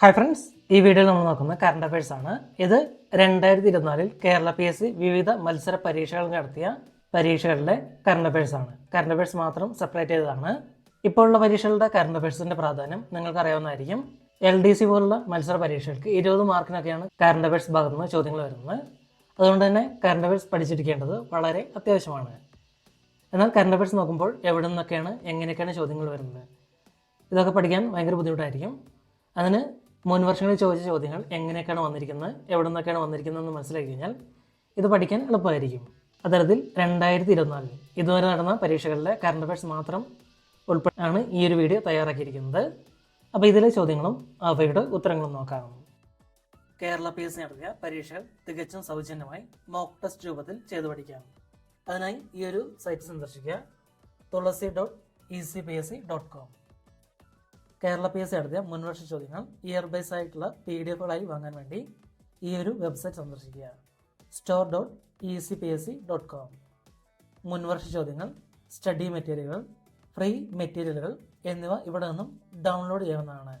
Hi friends ഈ വീഡിയോയിൽ നമ്മൾ നോക്കുന്ന കറണ്ട് അഫയേഴ്സ് ആണ്. ഇത് രണ്ടായിരത്തി ഇരുപത്തിനാലിൽ കേരള പി എസ് സി വിവിധ മത്സര പരീക്ഷകൾ നടത്തിയ പരീക്ഷകളുടെ കറണ്ട് അഫയേഴ്സ് ആണ്. കറണ്ട് അഫയേഴ്സ് മാത്രം സെപ്പറേറ്റ് ചെയ്തതാണ്. ഇപ്പോഴുള്ള പരീക്ഷകളുടെ കറണ്ട് അഫയേഴ്സിന്റെ പ്രാധാന്യം നിങ്ങൾക്ക് അറിയാവുന്നതായിരിക്കും. എൽ ഡി സി പോലുള്ള മത്സര പരീക്ഷകൾക്ക് ഇരുപത് മാർക്കിനൊക്കെയാണ് കറണ്ട് അഫയേഴ്സ് ഭാഗത്തു നിന്ന് ചോദ്യങ്ങൾ വരുന്നത്. അതുകൊണ്ട് തന്നെ കറണ്ട് അഫയേഴ്സ് പഠിച്ചിരിക്കേണ്ടത് വളരെ അത്യാവശ്യമാണ്. എന്നാൽ കറണ്ട് അഫയേഴ്സ് നോക്കുമ്പോൾ എവിടെ നിന്നൊക്കെയാണ് എങ്ങനെയൊക്കെയാണ് ചോദ്യങ്ങൾ വരുന്നത്? ഇതൊക്കെ പഠിക്കാൻ ഭയങ്കര ബുദ്ധിമുട്ടായിരിക്കും. അതിന് മുൻ വർഷങ്ങളിൽ ചോദിച്ച ചോദ്യങ്ങൾ എങ്ങനെയൊക്കെയാണ് വന്നിരിക്കുന്നത് എവിടെ നിന്നൊക്കെയാണ് വന്നിരിക്കുന്നത് എന്ന് മനസ്സിലാക്കി കഴിഞ്ഞാൽ ഇത് പഠിക്കാൻ എളുപ്പമായിരിക്കും. അത്തരത്തിൽ രണ്ടായിരത്തി ഇരുപത്തിനാലിൽ ഇതുവരെ നടന്ന പരീക്ഷകളിലെ കറണ്ട് അഫയേഴ്സ് മാത്രം ഉൾപ്പെട്ടാണ് ഈ ഒരു വീഡിയോ തയ്യാറാക്കിയിരിക്കുന്നത്. അപ്പോൾ ഇതിലെ ചോദ്യങ്ങളും അവയുടെ ഉത്തരങ്ങളും നോക്കാം. കേരള പി എസ് നടത്തിയ പരീക്ഷകൾ തികച്ചും സൗജന്യമായി മോക്ക് ടെസ്റ്റ് രൂപത്തിൽ ചെയ്തു പഠിക്കാം. അതിനായി ഈ ഒരു സൈറ്റ് സന്ദർശിക്കുക. Thulasi dot E C P S C dot com Kerala P S C നടത്തിയ മുൻവർഷ ചോദ്യങ്ങൾ ഇയർ ബേസ് ആയിട്ടുള്ള പി ഡി എഫുകളായി വാങ്ങാൻ വേണ്ടി ഈ ഒരു വെബ്സൈറ്റ് സന്ദർശിക്കുക store dot E C P S C dot com മുൻവർഷ ചോദ്യങ്ങൾ സ്റ്റഡി മെറ്റീരിയലുകൾ ഫ്രീ മെറ്റീരിയലുകൾ എന്നിവ ഇവിടെ നിന്നും ഡൗൺലോഡ് ചെയ്യാവുന്നതാണ്.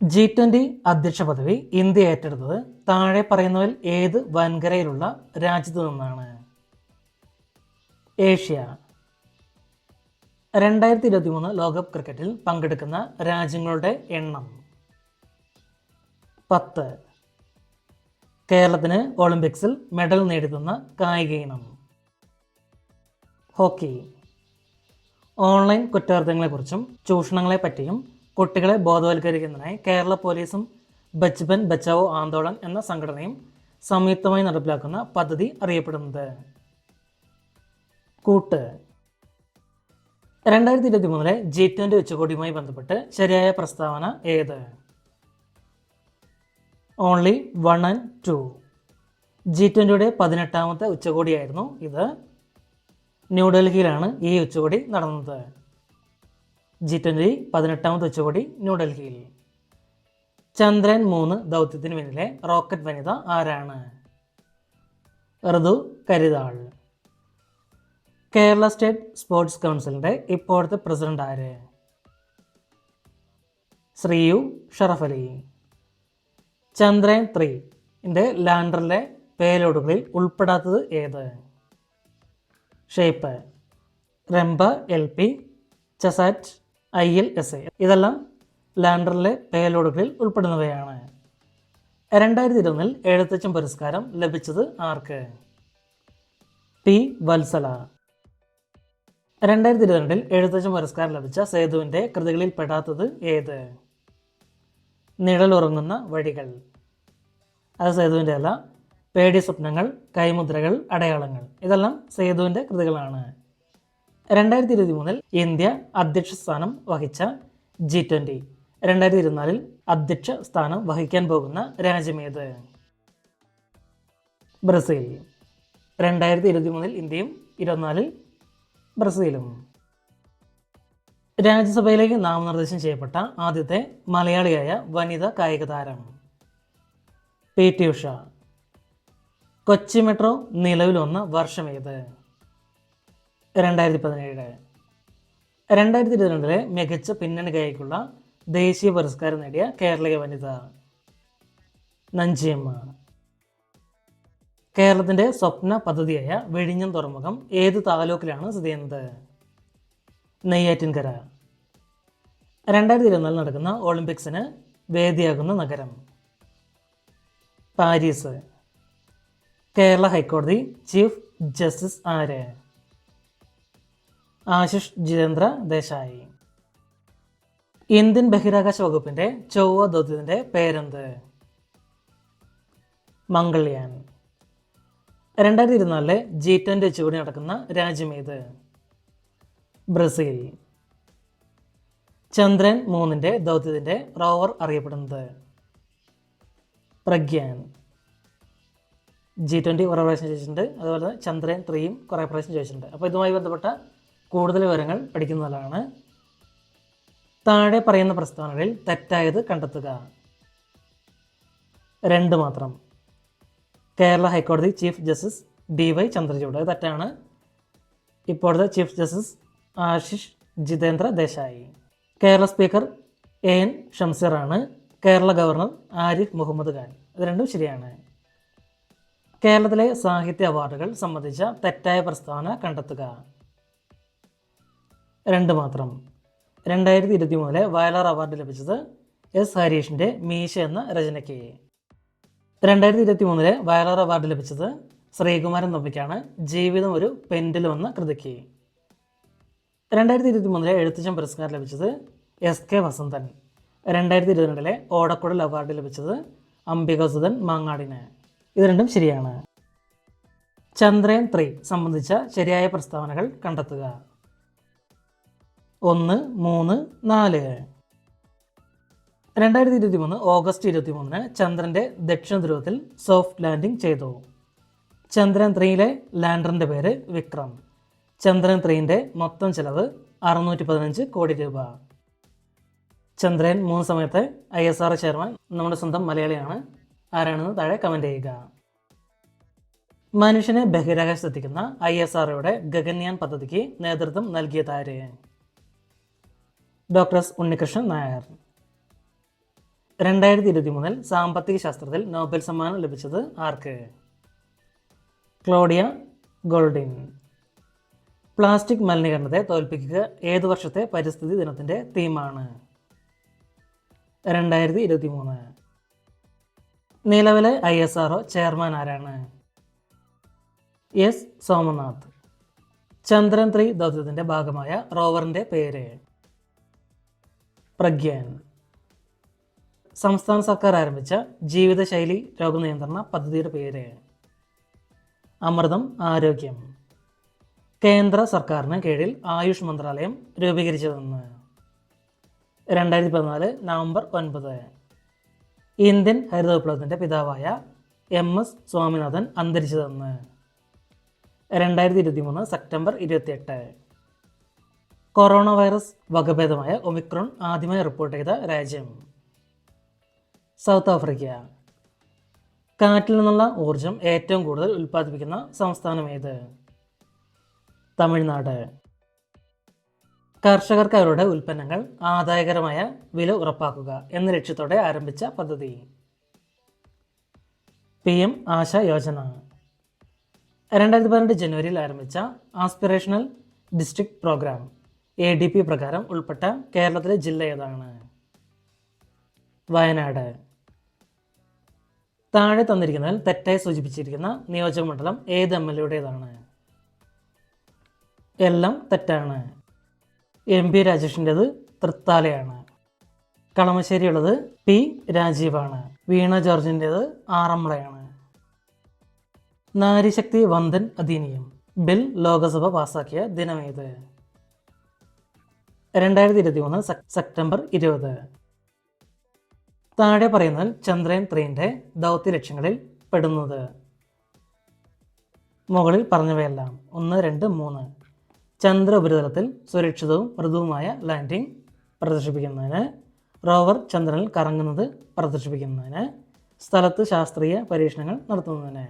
ജി ട്വന്റി അധ്യക്ഷ പദവി ഇന്ത്യ ഏറ്റെടുത്തത് താഴെ പറയുന്നവരിൽ ഏത് വൻകരയിലുള്ള രാജ്യത്തു നിന്നാണ്? ഏഷ്യ. രണ്ടായിരത്തി ഇരുപത്തി മൂന്ന് ലോകകപ്പ് ക്രിക്കറ്റിൽ പങ്കെടുക്കുന്ന രാജ്യങ്ങളുടെ എണ്ണം പത്ത്. കേരളത്തിന് ഒളിമ്പിക്സിൽ മെഡൽ നേടിത്തുന്ന കായിക ഇനം ഹോക്കി. ഓൺലൈൻ കുറ്റകൃത്യങ്ങളെക്കുറിച്ചും ചൂഷണങ്ങളെപ്പറ്റിയും കുട്ടികളെ ബോധവൽക്കരിക്കുന്നതിനായി കേരള പോലീസും ബച്ച്ബൻ ബച്ചാവോ ആന്തോളൻ എന്ന സംഘടനയും സംയുക്തമായി നടപ്പിലാക്കുന്ന പദ്ധതി അറിയപ്പെടുന്നത്. കൂട്ട്. രണ്ടായിരത്തി ഇരുപത്തി മൂന്നിലെ ജി ട്വന്റി ഉച്ചകോടിയുമായി ബന്ധപ്പെട്ട് ശരിയായ പ്രസ്താവന ഏത്? Only one and two G ട്വന്റിയുടെ പതിനെട്ടാമത്തെ ഉച്ചകോടിയായിരുന്നു ഇത്. ന്യൂഡൽഹിയിലാണ് ഈ ഉച്ചകോടി നടന്നത്. ജി ട്വന്റി പതിനെട്ടാമത്തെ ഉച്ചകോടി ന്യൂഡൽഹിയിൽ ചന്ദ്രൻ മൂന്ന് ദൗത്യത്തിന് പിന്നിലെ റോക്കറ്റ് വനിത ആരാണ്? ഋതു കരിതാൾ. കേരള സ്റ്റേറ്റ് സ്പോർട്സ് കൗൺസിലിന്റെ ഇപ്പോഴത്തെ പ്രസിഡന്റ് ആര്? ശ്രീയു ഷറഫ് അലി. ചന്ദ്രയൻ ത്രീ ലാൻഡറിലെ പേലോഡുകളിൽ ഉൾപ്പെടാത്തത് ഏത്? Shape. Rambha L P ChaSTE I L S A. ഇതെല്ലാം ലാൻഡറിലെ പേലോഡുകളിൽ ഉൾപ്പെടുന്നവയാണ്. രണ്ടായിരത്തി ഇരുപതിൽ എഴുത്തച്ഛൻ പുരസ്കാരം ലഭിച്ചത് ആർക്ക്? പി വത്സല. രണ്ടായിരത്തി ഇരുപത്തിരണ്ടിൽ എഴുത്തച്ഛൻ പുരസ്കാരം ലഭിച്ച സേതുവിന്റെ കൃതികളിൽ പെടാത്തത് ഏത്? നിഴലുറങ്ങുന്ന വഴികൾ. അത് സേതുവിന്റെ അല്ല പേടി സ്വപ്നങ്ങൾ കൈമുദ്രകൾ അടയാളങ്ങൾ. ഇതെല്ലാം സേതുവിന്റെ കൃതികളാണ്. രണ്ടായിരത്തി ഇരുപത്തി മൂന്നിൽ ഇന്ത്യ അധ്യക്ഷ സ്ഥാനം വഹിച്ച ജി ട്വന്റി രണ്ടായിരത്തി ഇരുപത്തിനാലിൽ അധ്യക്ഷ സ്ഥാനം വഹിക്കാൻ പോകുന്ന രാജ്യമേത് ബ്രസീൽ. രണ്ടായിരത്തി ഇരുപത്തി മൂന്നിൽ ഇന്ത്യയും ഇരുപത്തിനാലിൽ ബ്രസീലും. രാജ്യസഭയിലേക്ക് നാമനിർദ്ദേശം ചെയ്യപ്പെട്ട ആദ്യത്തെ മലയാളിയായ വനിതാ കായിക താരം P T Usha. Kochi metro നിലവിൽ വന്ന വർഷം ഏത് രണ്ടായിരത്തി പതിനേഴ് രണ്ടായിരത്തി ഇരുപത്തിരണ്ടിലെ മികച്ച പിന്നണി ഗായിക്കുള്ള ദേശീയ പുരസ്കാരം നേടിയ കേരളീയ വനിത നഞ്ചിയമ്മ. കേരളത്തിന്റെ സ്വപ്ന പദ്ധതിയായ വെഴിഞ്ഞം തുറമുഖം ഏത് താലൂക്കിലാണ് സ്ഥിതി ചെയ്യുന്നത്? നെയ്യാറ്റിൻകര. രണ്ടായിരത്തി ഇരുപത്തിനാലിൽ നടക്കുന്ന ഒളിമ്പിക്സിന് വേദിയാകുന്ന നഗരം. പാരീസ്. കേരള ഹൈക്കോടതി ചീഫ് ജസ്റ്റിസ് ആര്? ആശിഷ് ജിതേന്ദ്ര ദേശായി. ഇന്ത്യൻ ബഹിരാകാശ വകുപ്പിന്റെ ചൊവ്വ ദൗത്യത്തിന്റെ പേരെന്ത്? മംഗൾയാൻ. രണ്ടായിരത്തി ഇരുപത്തിനാലിലെ ജി ട്വന്റി ഉച്ചകോടി നടക്കുന്ന രാജ്യമേത് ബ്രസീൽ. ചന്ദ്രൻ മൂന്നിന്റെ ദൗത്യത്തിന്റെ റോവർ അറിയപ്പെടുന്നത് പ്രഗ്യാൻ. ജി ട്വന്റി കുറേ പ്രാവശ്യം ചോദിച്ചിട്ടുണ്ട്. അതുപോലെ തന്നെ ചന്ദ്രൻ ത്രീയും കുറേ പ്രാവശ്യം ചോദിച്ചിട്ടുണ്ട്. അപ്പോൾ ഇതുമായി ബന്ധപ്പെട്ട കൂടുതൽ വിവരങ്ങൾ പഠിക്കുന്നതാണ് താഴെ പറയുന്ന പ്രസ്താവനകളിൽ തെറ്റായത് കണ്ടെത്തുക. രണ്ട് മാത്രം. കേരള ഹൈക്കോടതി chief justice D Y Chandrachud. തെറ്റാണ്. ഇപ്പോഴത്തെ chief justice Ashish Jitendra Desai. Kerala speaker A N ഷംസീറാണ് Kerala governor Arif Muhammad Khan. ഇത് രണ്ടും ശരിയാണ്. കേരളത്തിലെ സാഹിത്യ അവാർഡുകൾ സംബന്ധിച്ച തെറ്റായ പ്രസ്താവന കണ്ടെത്തുക. രണ്ട് മാത്രം. രണ്ടായിരത്തി ഇരുപത്തി മൂന്നിലെ വയലാർ അവാർഡ് ലഭിച്ചത് എസ് ഹരീഷിന്റെ മീശ എന്ന രചനയ്ക്ക്. രണ്ടായിരത്തി ഇരുപത്തി മൂന്നിലെ വയലാർ അവാർഡ് ലഭിച്ചത് ശ്രീകുമാരൻ നമ്പിക്കാണ് ജീവിതം ഒരു പെൻഡിലും എന്ന കൃതിക്ക്. രണ്ടായിരത്തി ഇരുപത്തി മൂന്നിലെ എഴുത്തച്ഛൻ പുരസ്കാരം ലഭിച്ചത് എസ് കെ വസന്തൻ. രണ്ടായിരത്തി ഇരുപത്തിരണ്ടിലെ ഓടക്കുടൽ അവാർഡ് ലഭിച്ചത് അംബികസുധൻ മാങ്ങാടിന്. ഇത് രണ്ടും ശരിയാണ്. ചന്ദ്രയൻ ത്രീ സംബന്ധിച്ച ശരിയായ പ്രസ്താവനകൾ കണ്ടെത്തുക. ഒന്ന് മൂന്ന് നാല്. രണ്ടായിരത്തി ഇരുപത്തി മൂന്ന് ഓഗസ്റ്റ് ഇരുപത്തി മൂന്നിന് ചന്ദ്രന്റെ ദക്ഷിണ ധ്രുവത്തിൽ സോഫ്റ്റ് ലാൻഡിംഗ് ചെയ്തു. ചന്ദ്രൻ ത്രീയിലെ ലാൻഡറിന്റെ പേര് വിക്രം. ചന്ദ്രൻ ത്രീന്റെ മൊത്തം ചെലവ് അറുന്നൂറ്റി പതിനഞ്ച് കോടി രൂപ. ചന്ദ്രൻ മൂന്ന് സമയത്തെ ഐ എസ് ആർ ചെയർമാൻ നമ്മുടെ സ്വന്തം മലയാളിയാണ്. ആരാണെന്ന് താഴെ കമന്റ് ചെയ്യുക. മനുഷ്യനെ ബഹിരാകാശത്തെത്തിക്കുന്ന ഐ എസ് ആർഒയുടെ ഗഗൻയാൻ പദ്ധതിക്ക് നേതൃത്വം നൽകിയതാര് ഡോക്ടർ ഉണ്ണികൃഷ്ണൻ നായർ. രണ്ടായിരത്തി ഇരുപത്തി മൂന്നിൽ സാമ്പത്തിക ശാസ്ത്രത്തിൽ നോബൽ സമ്മാനം ലഭിച്ചത് ആർക്ക്? Claudia Goldin. പ്ലാസ്റ്റിക് മലിനീകരണത്തെ തോൽപ്പിക്കുക ഏതു വർഷത്തെ പരിസ്ഥിതി ദിനത്തിന്റെ തീമാണ്? രണ്ടായിരത്തി ഇരുപത്തി മൂന്ന് നിലവിലെ ഐ എസ് ആർ ചെയർമാൻ ആരാണ്? എസ്. സോമനാഥ്. ചന്ദ്രൻ ത്രീ ദൗത്യത്തിന്റെ ഭാഗമായ റോവറിന്റെ പേര്. പ്രഗ്യാൻ. സംസ്ഥാന സർക്കാർ ആരംഭിച്ച ജീവിതശൈലി രോഗനിയന്ത്രണ പദ്ധതിയുടെ പേര് അമൃതം ആരോഗ്യം. കേന്ദ്ര സർക്കാരിന് കീഴിൽ ആയുഷ് മന്ത്രാലയം രൂപീകരിച്ചതെന്ന്. രണ്ടായിരത്തി പതിനാല് നവംബർ ഒൻപത്. ഇന്ത്യൻ ഹരിത വിപ്ലവത്തിന്റെ പിതാവായ എം എസ് സ്വാമിനാഥൻ അന്തരിച്ചതെന്ന്. രണ്ടായിരത്തി ഇരുപത്തി മൂന്ന് സെപ്റ്റംബർ ഇരുപത്തിയെട്ട്. കൊറോണ വൈറസ് വകഭേദമായ ഒമിക്രോൺ ആദ്യമായി റിപ്പോർട്ട് ചെയ്ത രാജ്യം. സൗത്ത് ആഫ്രിക്കയാണ് കാറ്റിൽ നിന്നുള്ള ഊർജം ഏറ്റവും കൂടുതൽ ഉൽപ്പാദിപ്പിക്കുന്ന സംസ്ഥാനം ഏത്? തമിഴ്നാട്. കർഷകർക്ക് അവരുടെ ഉൽപ്പന്നങ്ങൾ ആദായകരമായ വില ഉറപ്പാക്കുക എന്ന ലക്ഷ്യത്തോടെ ആരംഭിച്ച പദ്ധതി. P M Asha Yojana. രണ്ടായിരത്തി പതിനെട്ട് ജനുവരിയിൽ ആരംഭിച്ച aspirational district program. A D P പ്രകാരം ഉൾപ്പെട്ട കേരളത്തിലെ ജില്ല ഏതാണ്? വയനാട്. താഴെ തന്നിരിക്കുന്നതിൽ തെറ്റായി സൂചിപ്പിച്ചിരിക്കുന്ന നിയോജകമണ്ഡലം ഏത് എം എൽ എയുടേതാണ് എല്ലാം തെറ്റാണ്. M P രാജേഷിന്റെത് തൃത്താലയാണ്. കളമശ്ശേരിയുള്ളത് പി രാജീവാണ്. വീണ ജോർജിന്റെത് ആറന്മുളയാണ്. നാരിശക്തി വന്ദൻ അധീനിയം ബിൽ ലോകസഭ പാസാക്കിയ ദിനമേത്? രണ്ടായിരത്തി ഇരുപത്തി മൂന്ന് സെപ്റ്റംബർ ഇരുപത്. താഴെ പറയുന്ന ചന്ദ്രയാൻ ത്രീന്റെ ദൗത്യ ലക്ഷ്യങ്ങളിൽ പെടുന്നത്. മുകളിൽ പറഞ്ഞവയെല്ലാം ഒന്ന് രണ്ട് മൂന്ന്. ചന്ദ്ര ഉപരിതലത്തിൽ സുരക്ഷിതവും മൃദുവുമായ ലാൻഡിംഗ് പ്രദർശിപ്പിക്കുന്നതിന് റോവർ ചന്ദ്രനിൽ കറങ്ങുന്നത് പ്രദർശിപ്പിക്കുന്നതിന് സ്ഥലത്ത് ശാസ്ത്രീയ പരീക്ഷണങ്ങൾ നടത്തുന്നതിന്.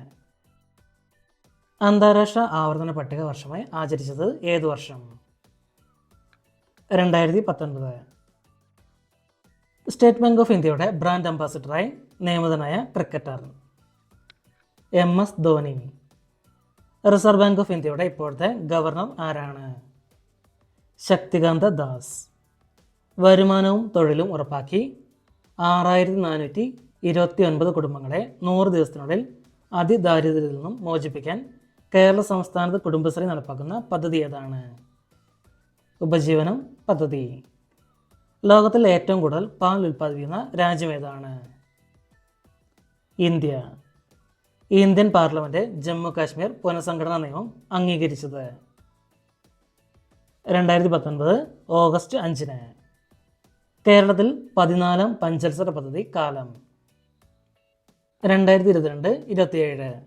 അന്താരാഷ്ട്ര ആവർത്തന പട്ടിക വർഷമായി ആചരിച്ചത് ഏത് വർഷം? രണ്ടായിരത്തി പത്തൊൻപത്. സ്റ്റേറ്റ് ബാങ്ക് ഓഫ് ഇന്ത്യയുടെ ബ്രാൻഡ് അംബാസിഡറായി നിയമിതനായ cricketer M S Dhoni reserve bank of ഇന്ത്യയുടെ ഇപ്പോഴത്തെ ഗവർണർ ആരാണ്? ശക്തികാന്ത ദാസ്. വരുമാനവും തൊഴിലും ഉറപ്പാക്കി ആറായിരത്തി നാനൂറ്റി ഇരുപത്തി ഒൻപത് കുടുംബങ്ങളെ നൂറ് ദിവസത്തിനുള്ളിൽ അതിദാരിദ്ര്യത്തിൽ നിന്നും മോചിപ്പിക്കാൻ കേരള സംസ്ഥാനത്ത് കുടുംബശ്രീ നടപ്പാക്കുന്ന പദ്ധതി ഏതാണ്? ഉപജീവനം പദ്ധതി. ലോകത്തിൽ ഏറ്റവും കൂടുതൽ പാൽ ഉൽപ്പാദിപ്പിക്കുന്ന രാജ്യം ഏതാണ്? India. Indian parliament Jammu Kashmir പുനഃസംഘടനാ നിയമം അംഗീകരിച്ചത്. രണ്ടായിരത്തി പത്തൊൻപത് ഓഗസ്റ്റ് അഞ്ചിന്. കേരളത്തിൽ പതിനാലാം പഞ്ചവത്സര പദ്ധതി കാലം. രണ്ടായിരത്തി ഇരുപത്തിരണ്ട് ഇരുപത്തിയേഴ്.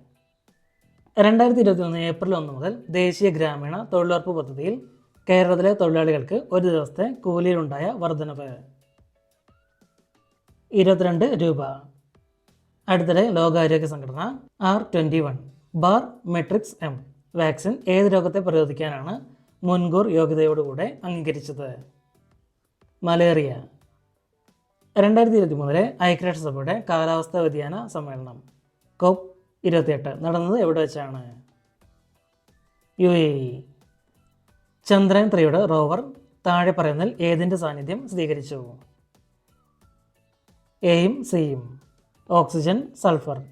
രണ്ടായിരത്തി ഇരുപത്തി ഒന്ന് ഏപ്രിൽ ഒന്ന് മുതൽ ദേശീയ ഗ്രാമീണ തൊഴിലുറപ്പ് പദ്ധതിയിൽ കേരളത്തിലെ തൊഴിലാളികൾക്ക് ഒരു ദിവസത്തെ കൂലിയിലുണ്ടായ വർധനവ്. ഇരുപത്തിരണ്ട് രൂപ. അടുത്തിടെ ലോകാരോഗ്യ സംഘടന R twenty one bar matrix M vaccine ഏത് രോഗത്തെ പ്രതിരോധിക്കാനാണ് മുൻകൂർ യോഗ്യതയോടുകൂടെ അംഗീകരിച്ചത്? മലേറിയ. രണ്ടായിരത്തി ഇരുപത്തി മൂന്നിലെ ഐക്യരാഷ്ട്രസഭയുടെ കാലാവസ്ഥാ വ്യതിയാന സമ്മേളനം കോപ്പ് ഇരുപത്തിയെട്ട് നടന്നത് എവിടെ വെച്ചാണ്? U A E. ചന്ദ്രയാൻ ത്രീയുടെ റോവർ താഴെ പറയുന്ന ഏതിന്റെ സാന്നിധ്യം സ്വീകരിച്ചു? എയും സിയും. Oxygen sulphur.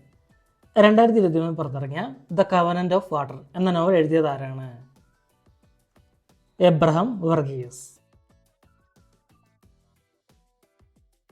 രണ്ടായിരത്തി ഇരുപത്തി മൂന്ന് പുറത്തിറങ്ങിയ ദ കവനന്റ് ഓഫ് വാട്ടർ എന്ന നോവൽ എഴുതിയത് ആരാണ്? എബ്രഹാം വർഗീസ്.